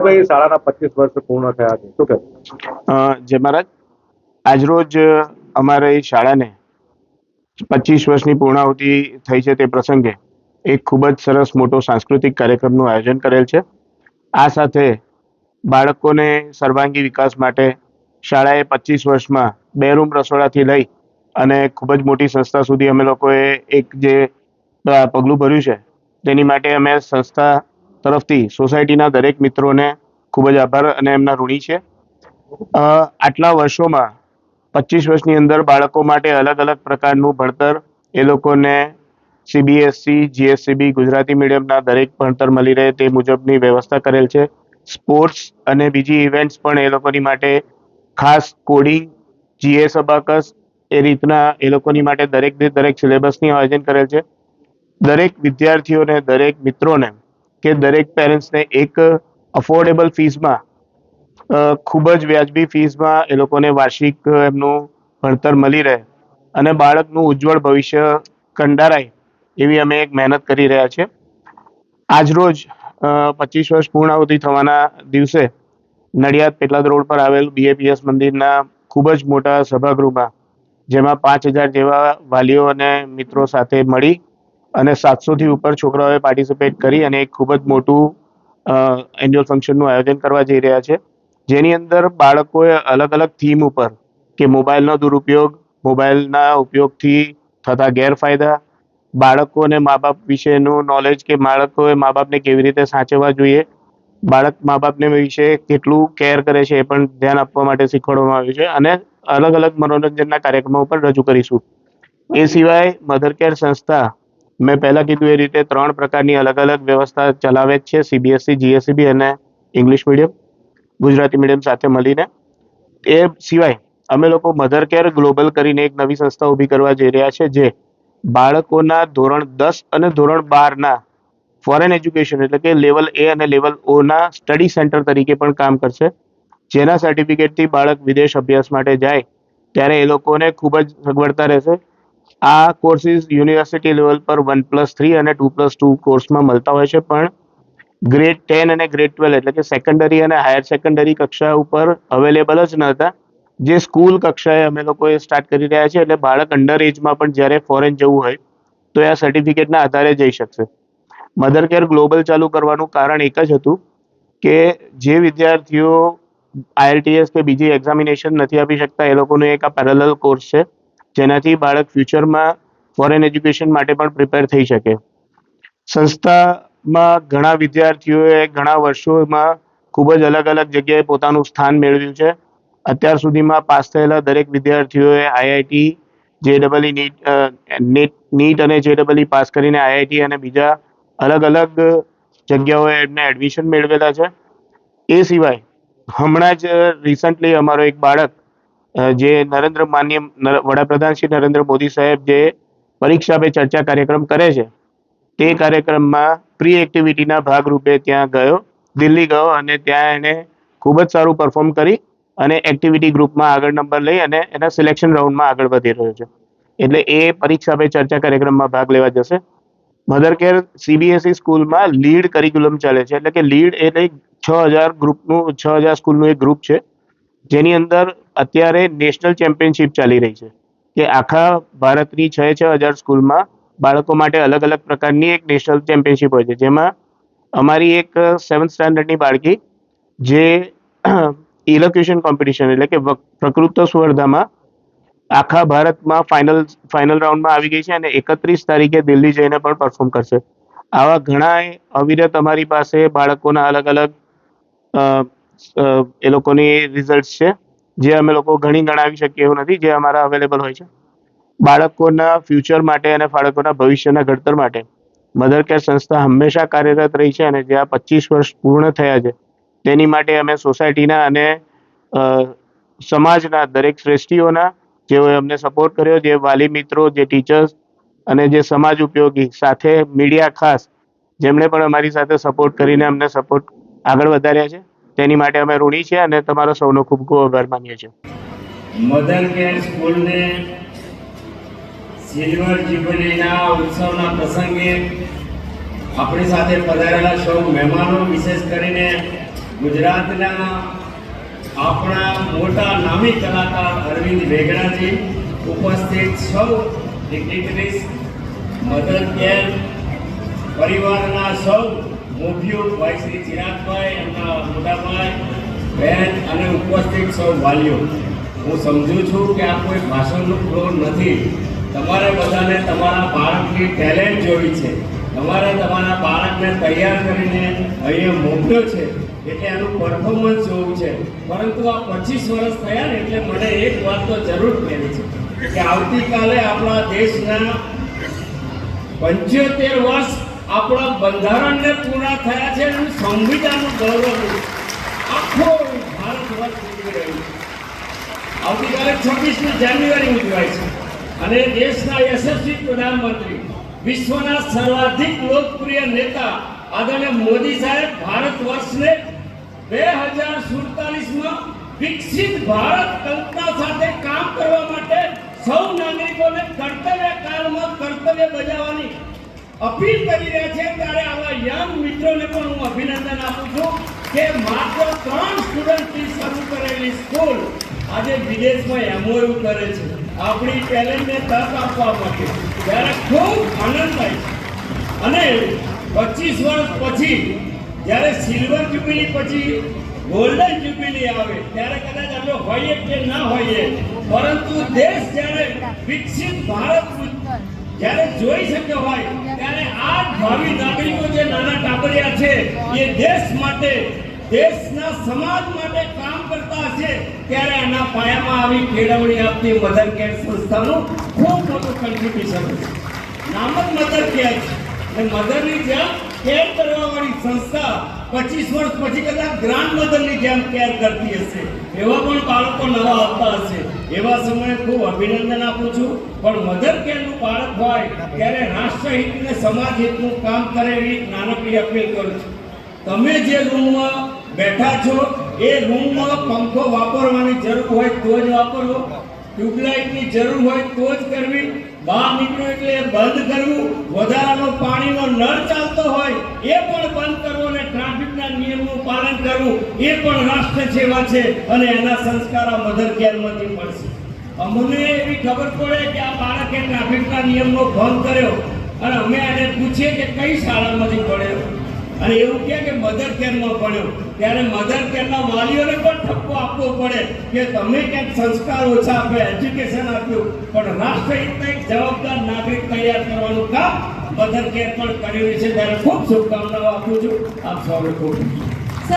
ભાઈ શાળાના પચીસ વર્ષ પૂર્ણ થયા છે. શું કહેશો? અ, જય મહારાજ આજરોજ અમારી શાળાને પચીસ વર્ષની પૂર્ણાહુતિ થઈ છે તે પ્રસંગે એક ખૂબ જ સરસ મોટો સાંસ્કૃતિક કાર્યક્રમનું આયોજન કરેલ છે. આ સાથે બાળકોને સર્વાંગી વિકાસ માટે શાળાએ પચીસ વર્ષમાં બે રૂમ રસોડાથી લઈ અને ખૂબ જ મોટી સંસ્થા સુધી અમે લોકોએ એક જે પગલું ભર્યું છે તેની માટે અમે સંસ્થા તરફથી સોસાયટીના દરેક મિત્રોને ખૂબ જ આભાર અને એમના ઋણી છે. આટલા વર્ષોમાં પચીસ વર્ષની અંદર બાળકો માટે અલગ અલગ પ્રકારનું ભણતર એ લોકોને સીબીએસસી જીએસસીબી ગુજરાતી મીડિયમના દરેક ભણતર મળી રહે તે મુજબની વ્યવસ્થા કરેલ છે. સ્પોર્ટ્સ અને બીજી ઇવેન્ટ્સ પણ એ લોકોની માટે ખાસ કોડિંગ જીએસ અબાકસ એ રીતના એ લોકોની માટે દરેક દરેક સિલેબસની આયોજન કરેલ છે. દરેક વિદ્યાર્થીઓને, દરેક મિત્રોને કે દરેક પેરેન્ટ્સને એક અફોર્ડેબલ ફીસમાં ખૂબ જ વ્યાજબી ફીસમાં એ લોકોને વાર્ષિક એમનું ભણતર મળી રહે અને બાળકનું ઉજ્જવળ ભવિષ્ય કંડારાય એવી અમે એક મહેનત કરી રહ્યા છીએ. આજરોજ પચીસ વર્ષ પૂર્ણાહુતિ થવાના દિવસે નડિયાદ પેટલાદ રોડ પર આવેલ બીએપીએસ મંદિરના ખૂબ જ મોટા સભાગૃહમાં, જેમાં પાંચ હજાર જેવા વાલીઓ અને મિત્રો સાથે મળી અને સાતસોથી ઉપર છોકરાઓએ પાર્ટિસિપેટ કરી અને એક ખૂબ જ મોટું એન્યુઅલ ફંક્શનનું આયોજન કરવા જઈ રહ્યા છે. જેની અંદર બાળકોએ અલગ અલગ થીમ ઉપર, કે મોબાઈલનો દુરુપયોગ, મોબાઈલના ઉપયોગથી થતા ગેરફાયદા, બાળકોને મા બાપ વિશેનું નોલેજ કે બાળકોએ મા બાપને કેવી રીતે સાચવવા જોઈએ, બાળક મા બાપને વિશે કેટલું કેર કરે છે એ પણ ધ્યાન આપવા માટે શીખવાડવામાં આવ્યું છે. અને અલગ અલગ મનોરંજનના કાર્યક્રમો પણ રજૂ કરીશું. એ સિવાય મધર કેર સંસ્થા મેં પહેલાં કીધું એ રીતે ત્રણ પ્રકારની અલગ અલગ વ્યવસ્થા ચલાવે જ છે સીબીએસસી જીએસસીબી અને ઇંગ્લિશ મીડિયમ ગુજરાતી મીડિયમ સાથે મળીને. એ સિવાય અમે લોકો મધર કેર ગ્લોબલ કરીને એક નવી સંસ્થા ઊભી કરવા જઈ રહ્યા છે, જે બાળકોના ધોરણ દસ અને ધોરણ બારના ફોરેન એજ્યુકેશન એટલે કે લેવલ એ અને લેવલ ઓના સ્ટડી સેન્ટર તરીકે પણ કામ કરશે. જેના સર્ટિફિકેટથી બાળક વિદેશ અભ્યાસ માટે જાય, ત્યારે એ લોકોને ખૂબ જ સગવડતા રહેશે. આ કોર્સિસ યુનિવર્સિટી લેવલ પર વન પ્લસ થ્રી અને ટુ પ્લસ ટુ કોર્સમાં મળતા હોય છે, પણ ગ્રેડ ટેન અને ગ્રેડ ટ્વેલ્વ એટલે કે સેકન્ડરી અને હાયર સેકન્ડરી કક્ષા ઉપર અવેલેબલ જ ન હતા. જે સ્કૂલ કક્ષાએ અમે લોકોએ સ્ટાર્ટ કરી રહ્યા છીએ, એટલે બાળક અંડર એજમાં પણ જ્યારે ફોરેન જવું હોય, તો એ આ સર્ટિફિકેટના આધારે જઈ શકશે. મધર કેર ગ્લોબલ ચાલુ કરવાનું કારણ એક જ હતું કે જે વિદ્યાર્થીઓ આઈએલટીએસ કે બીજી એક્ઝામિનેશન નથી આપી શકતા, એ લોકોનું એક આ પેરેલલ કોર્સ છે. જેનાથી બાળક ફ્યુચરમાં ફોરેન એજ્યુકેશન માટે પણ પ્રિપેર થઈ શકે. સંસ્થામાં ઘણા વિદ્યાર્થીઓએ ઘણા વર્ષોમાં ખૂબ જ અલગ અલગ જગ્યાએ પોતાનું સ્થાન મેળવ્યું છે. અત્યાર સુધીમાં પાસ થયેલા દરેક વિદ્યાર્થીઓએ આઈઆઈટી જે ડબલઈ નીટ નીટ નીટ અને જે ડબલઈ પાસ કરીને આઈઆઈટી અને બીજા અલગ અલગ જગ્યાઓએ એમને એડમિશન મેળવેલા છે. એ સિવાય હમણાં જ રિસન્ટલી અમારો એક બાળક જે નરેન્દ્ર માન્ય વડાપ્રધાન શ્રી નરેન્દ્ર મોદી સાહેબ જે પરીક્ષા પે ચર્ચા કાર્યક્રમ કરે છે, તે કાર્યક્રમમાં પ્રી એક્ટિવિટીના ભાગરૂપે ત્યાં ગયો, દિલ્હી ગયો અને ત્યાં એને ખૂબ જ સારું પરફોર્મ કરી અને એક્ટિવિટી ગ્રુપમાં આગળ નંબર લઈ અને એના સિલેક્શન રાઉન્ડમાં આગળ વધી રહ્યો છે. એટલે એ પરીક્ષા પે ચર્ચા કાર્યક્રમમાં ભાગ લેવા જશે. મધર કેર સીબીએસઈ સ્કૂલમાં લીડ કરિક્યુલમ ચાલે છે. એટલે કે લીડ એટલે છ હજાર ગ્રુપનું, છ હજાર સ્કૂલનું એક ગ્રુપ છે. જેની અંદર અત્યારે નેશનલ ચેમ્પિયનશિપ ચાલી રહી છે. કે આખા ભારતની છ છ હજાર સ્કૂલમાં બાળકો માટે અલગ અલગ પ્રકારની એક નેશનલ ચેમ્પિયનશિપ હોય છે. જેમાં અમારી એક સેવન્થ સ્ટાન્ડર્ડની બાળકી જે ઇલોક્યુશન કોમ્પિટિશન એટલે કે પ્રકૃત સ્પર્ધામાં આખા ભારતમાં ફાઇનલ ફાઇનલ રાઉન્ડમાં આવી ગઈ છે અને એકત્રીસ તારીખે દિલ્હી જઈને પણ પરફોર્મ કરશે. આવા ઘણા અવિરત અમારી પાસે બાળકોના અલગ અલગ એ લોકોની રિઝલ્ટ છે. જે અમે લોકો ઘણી ગણાવી શકીએ એવું નથી, જે અમારા અવેલેબલ હોય છે. બાળકોના ફ્યુચર માટે અને બાળકોના ભવિષ્યના ઘડતર માટે મધર કેર સંસ્થા હંમેશા કાર્યરત રહી છે અને જે આ પચીસ વર્ષ પૂર્ણ થયા છે, તેની માટે અમે સોસાયટીના અને સમાજના દરેક શ્રેષ્ઠીઓના જેઓએ અમને સપોર્ટ કર્યો, જે વાલી મિત્રો, જે ટીચર્સ અને જે સમાજ ઉપયોગી સાથે મીડિયા ખાસ જેમણે પણ અમારી સાથે સપોર્ટ કરીને અમને સપોર્ટ આગળ વધાર્યા છે. તેની માટે અમે ઋણી છીએ અને તમારો સૌનો ખૂબ ખૂબ આભાર માનીએ છીએ. મધર કેર સ્કૂલને સિલ્વર જ્યુબિલીના ઉત્સવના પ્રસંગે આપણી સાથે પધારેલા સૌ મહેમાનો, વિશેષ કરીને ગુજરાતના આપણા મોટા નામી કલાકાર અરવિંદ વેગડાજી, ઉપસ્થિત સૌ ડિગ્નિટરીઝ મદર કેર પરિવારના સૌ મોભ્યુ ભાઈ શ્રી ચિરાગભાઈ, એમના બહેન અને ઉપસ્થિત સૌ વાલીઓ, હું સમજું છું કે આ કોઈ ભાષણનું ફ્લોર નથી. તમારે બધાને તમારા બાળકની ટેલેન્ટ જોઈ છે. તમારે તમારા બાળકને તૈયાર કરીને અહીંયા મોકલ્યો છે. એટલે એનું પરફોર્મન્સ જોવું છે. પરંતુ આ પચીસ વર્ષ થયા ને એટલે મને એક વાત તો જરૂર કહેવી છે કે આવતીકાલે આપણા દેશના પંચોતેર વર્ષ આપણા બંધારણને પૂરા થયા છે અને સંવિધાનનું ગૌરવ આખો ભારત વર્ષ ઉજવી રહ્યું છે આવતીકાલે છવ્વીસમી જાન્યુઆરી ઉજવાય છે. અને દેશના યશસ્વી પ્રધાનમંત્રી, વિશ્વના સર્વાધિક લોકપ્રિય નેતા આદરણીય મોદી સાહેબ ભારત વર્ષને બે હજાર સુડતાલીસમાં વિકસિત ભારત કલ્પના સાથે કામ કરવા માટે સૌ નાગરિકોને કર્તવ્ય કાળમાં કર્તવ્ય બજાવવાની અપીલ કરી રહ્યા છે. ત્યારે આવા યંગ મિત્રોને પણ હું અભિનંદન આપું છું કે માત્ર ત્રણ સ્ટુડન્ટથી શરૂ કરેલી સ્કૂલ આજે વિદેશમાં એમઓયુ કરે છે. આપણી ટેલેન્ટને તક આપવા માટે. ત્યારે ખૂબ આનંદ થાય છે. અને પચીસ વર્ષ પછી, જ્યારે સિલ્વર જ્યુબિલી પછી ગોલ્ડન જ્યુબિલી આવે, ત્યારે કદાચ આપણે હોઈએ કે ના હોઈએ, પરંતુ દેશ જ્યારે વિકસિત ભારત જ્યારે જોઈ શક્યો હોય, ત્યારે આ ભાવિ નાગરિકો જે નાના ટાબરિયા છે, એ દેશ માટે દેશના સમાજ માટે કામ કરતા હશે, ત્યારે આના પાયામાં આવી કેળવણી આપતી મધર કેર સંસ્થાનું ખૂબ મોટું કન્ટ્રીબ્યુશન છે નામ જ મધર કેર છે. અને મધરની જેમ કેર કરવાવાળી સંસ્થા પચીસ વર્ષ પછી કદાચ ગ્રાન્ડ મધરની જેમ કેર કરતી હશે. એવા પણ બાળકો નવા આવતા હશે. એવા સમયે ખૂબ અભિનંદન આપું છું. પણ મધર કેરનું બાળક હોય, ત્યારે રાષ્ટ્રહિત અને સમાજ હિતનું કામ કરે એવી નાનકડી અપીલ કરું છું. તમે જે રૂમમાં બેઠા છો, એ રૂમમાં પંખો વાપરવાની જરૂર હોય તો જ વાપરવો. ટ્યુબલાઇટની જરૂર હોય તો જ કરવી. બહાર નીકળો એટલે બંધ કરવું. વધારાનો પાણીનો નળ ચાલતો હોય, એ પણ બંધ કરવો અને ટ્રાફિકના નિયમનું પાલન કરવું. એ પણ રાષ્ટ્ર સેવા છે અને એના સંસ્કાર આ મધર કેરમાંથી મળશે. અમને એવી ખબર પડે કે આ બાળકે ટ્રાફિકના નિયમનો ભંગ કર્યો. અને અમે એને પૂછીએ કે કઈ શાળામાંથી પડ્યો અને એવું કહે કે મધર કેરમાં ભણ્યો ત્યારે મધર કેરના વાલીઓને પણ ઠપકો આપવો પડે કે તમે ક્યાંક સંસ્કાર ઓછા આપે એજ્યુકેશન આપ્યું. પણ રાષ્ટ્રહિતના એક જવાબદાર નાગરિક તૈયાર કરવાનું કામ મધર કેર પણ કર્યું છે. ત્યારે ખૂબ શુભકામનાઓ આપું છું. આપ સૌને ખૂબ